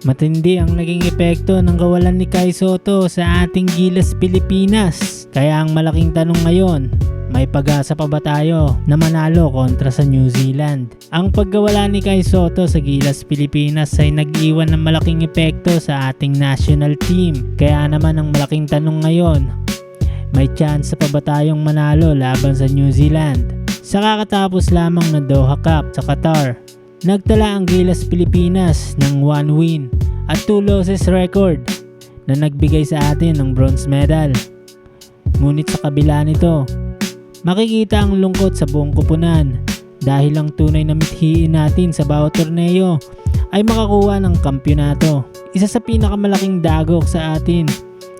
Matindi ang naging epekto ng kawalan ni Kai Soto sa ating Gilas Pilipinas. Kaya ang malaking tanong ngayon, may pag-asa pa ba tayo na manalo kontra sa New Zealand? Ang pagkawala ni Kai Soto sa Gilas Pilipinas ay nag-iwan ng malaking epekto sa ating national team. Kaya naman ang malaking tanong ngayon, may chance pa ba tayong manalo laban sa New Zealand? Sa kakatapos lamang ng Doha Cup sa Qatar, nagtala ang Gilas Pilipinas ng 1 win at 2 losses record na nagbigay sa atin ng bronze medal. Ngunit sa kabila nito, makikita ang lungkot sa buong kupunan dahil ang tunay na mithiin natin sa bawat torneo ay makakuha ng kampyonato. Isa sa pinakamalaking dagok sa atin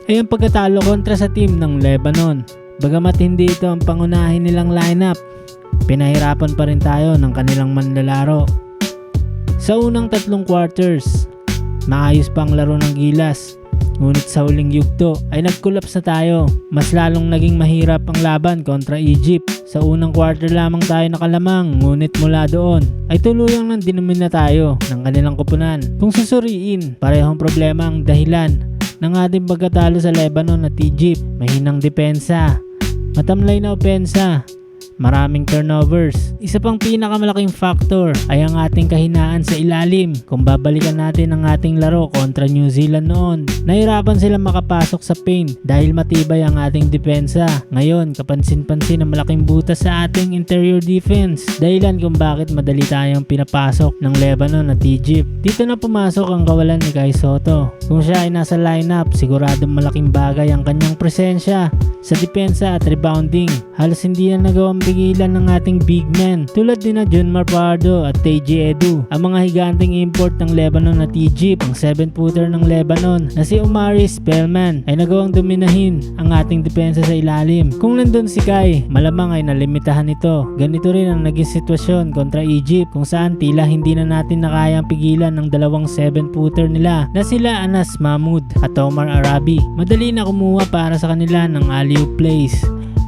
ay ang pagkatalo kontra sa team ng Lebanon. Bagamat hindi ito ang pangunahin nilang lineup, pinahirapan pa rin tayo ng kanilang manlalaro. Sa unang tatlong quarters, maayos pa ang laro ng Gilas. Ngunit sa huling yugto ay nag-collapse na tayo. Mas lalong naging mahirap ang laban kontra Egypt. Sa unang quarter lamang tayo nakalamang, ngunit mula doon ay tuluyang nang dinumina tayo ng kanilang kupunan. Kung susuriin, parehong problema ang dahilan ng ating pagkatalo sa Lebanon at Egypt. Mahinang depensa, matamlay na opensa, maraming turnovers. Isa pang pinakamalaking factor ay ang ating kahinaan sa ilalim. Kung babalikan natin ang ating laro kontra New Zealand noon, nahirapan sila makapasok sa paint dahil matibay ang ating depensa. Ngayon, kapansin-pansin ang malaking butas sa ating interior defense. Dahilan kung bakit madali tayong pinapasok ng Lebanon at Egypt. Dito na pumasok ang kawalan ni Kai Soto. Kung siya ay nasa lineup, siguradong malaking bagay ang kanyang presensya sa depensa at rebounding. Halos hindi na nagawang pigilan ng ating big men tulad din na John Marpardo at TJ Edu. Ang mga higanting import ng Lebanon at Egypt, ang 7-footer ng Lebanon na si Omari Spellman ay nagawang dominahin ang ating depensa sa ilalim. Kung nandun si Kai, malamang ay nalimitahan ito. Ganito rin ang naging sitwasyon kontra Egypt kung saan tila hindi na natin nakayang pigilan ng dalawang 7-footer nila na sila Anas Mahmoud at Omar Arabi. Madali na kumuha para sa kanila ng alley-oop plays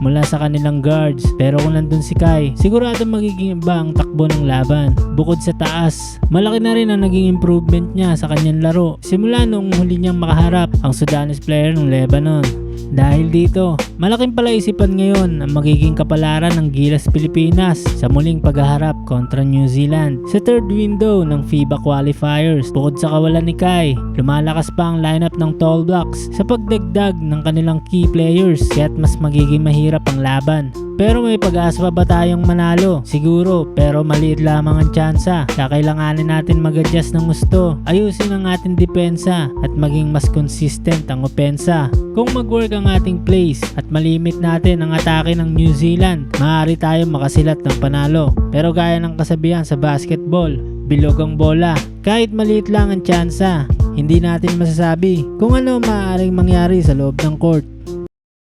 mula sa kanilang guards. Pero kung nandun si Kai, sigurado magiging iba ang takbo ng laban. Bukod sa taas, malaki na rin ang naging improvement niya sa kanyang laro. Simula noong huli niyang makaharap ang Sudanese player ng Lebanon. Dahil dito, malaking palaisipan ngayon ang magiging kapalaran ng Gilas Pilipinas sa muling paghaharap kontra New Zealand. Sa third window ng FIBA qualifiers, bukod sa kawalan ni Kai, lumalakas pa ang lineup ng Tall Blacks sa pagdagdag ng kanilang key players kaya't mas magiging mahirap ang laban. Pero may pag-asa pa ba tayong manalo? Siguro, pero maliit lamang ang tsansa. Kakailanganin natin mag-adjust ng gusto. Ayusin ang ating depensa at maging mas consistent ang opensa. Kung mag-work ang ating plays at malimit natin ang atake ng New Zealand, maaari tayong makasilat ng panalo. Pero gaya ng kasabihan sa basketball, bilog ang bola. Kahit maliit lang ang tsansa, hindi natin masasabi kung ano maaaring mangyari sa loob ng court.